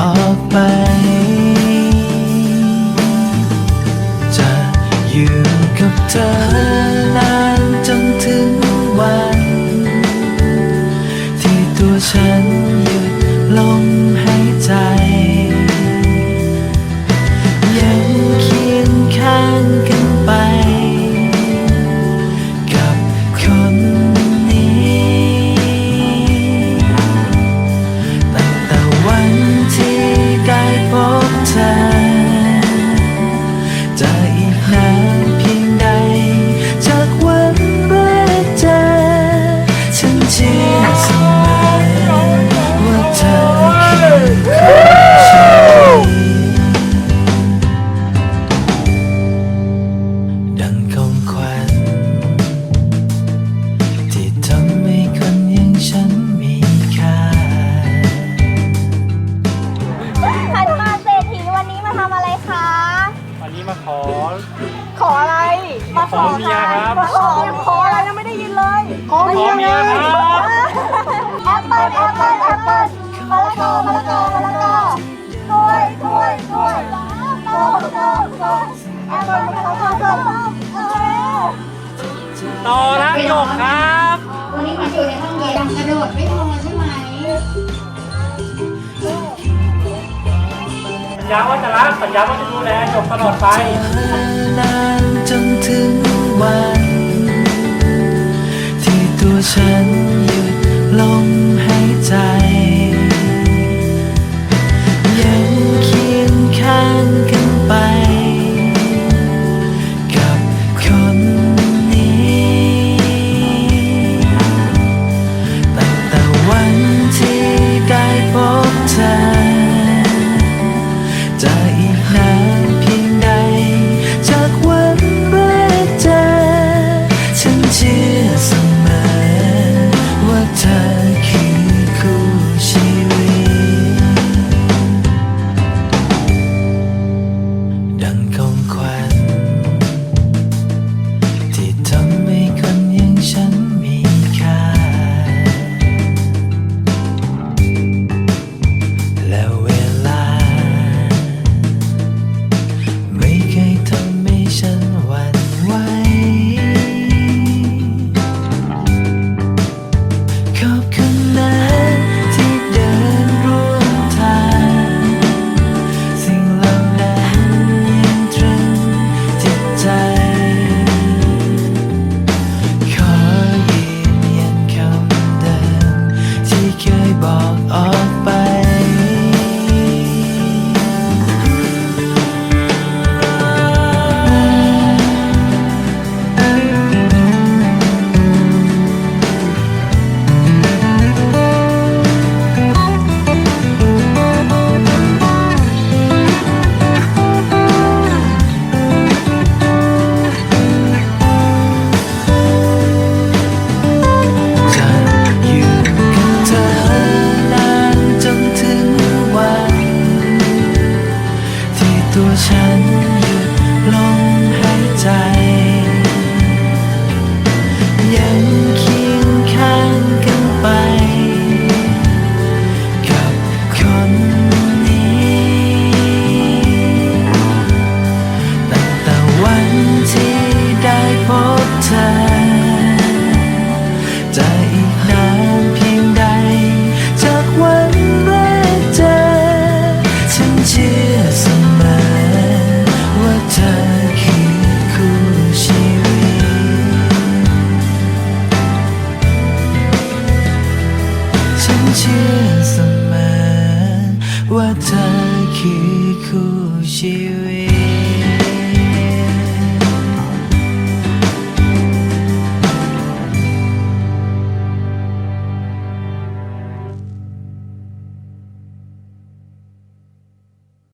ออกไป จะอยู่กับเธอ อ ขออะไร มาขอขอเมียครับมาขอขออะไรยังไม่ได้ยินเลยขอขอเมียครับแอปเปิ้ลแอปเปิ้ลแอปเปิ้ลมะละกอมะละกอมะละกอกล้วยกล้วยกล้วยส้มส้มส้มแอปเปิ้ลมะละกอส้มเออต่อรักหยกครับ วันนี้มาอยู่ในห้องเย็นกระโดดไม่พอใช่ไหม ญาว่าจะรักสัญญาว่าจะดูแลจบตลอดไปนานจนถึงวัน ที่ตัวฉันหยุดลมหายใจ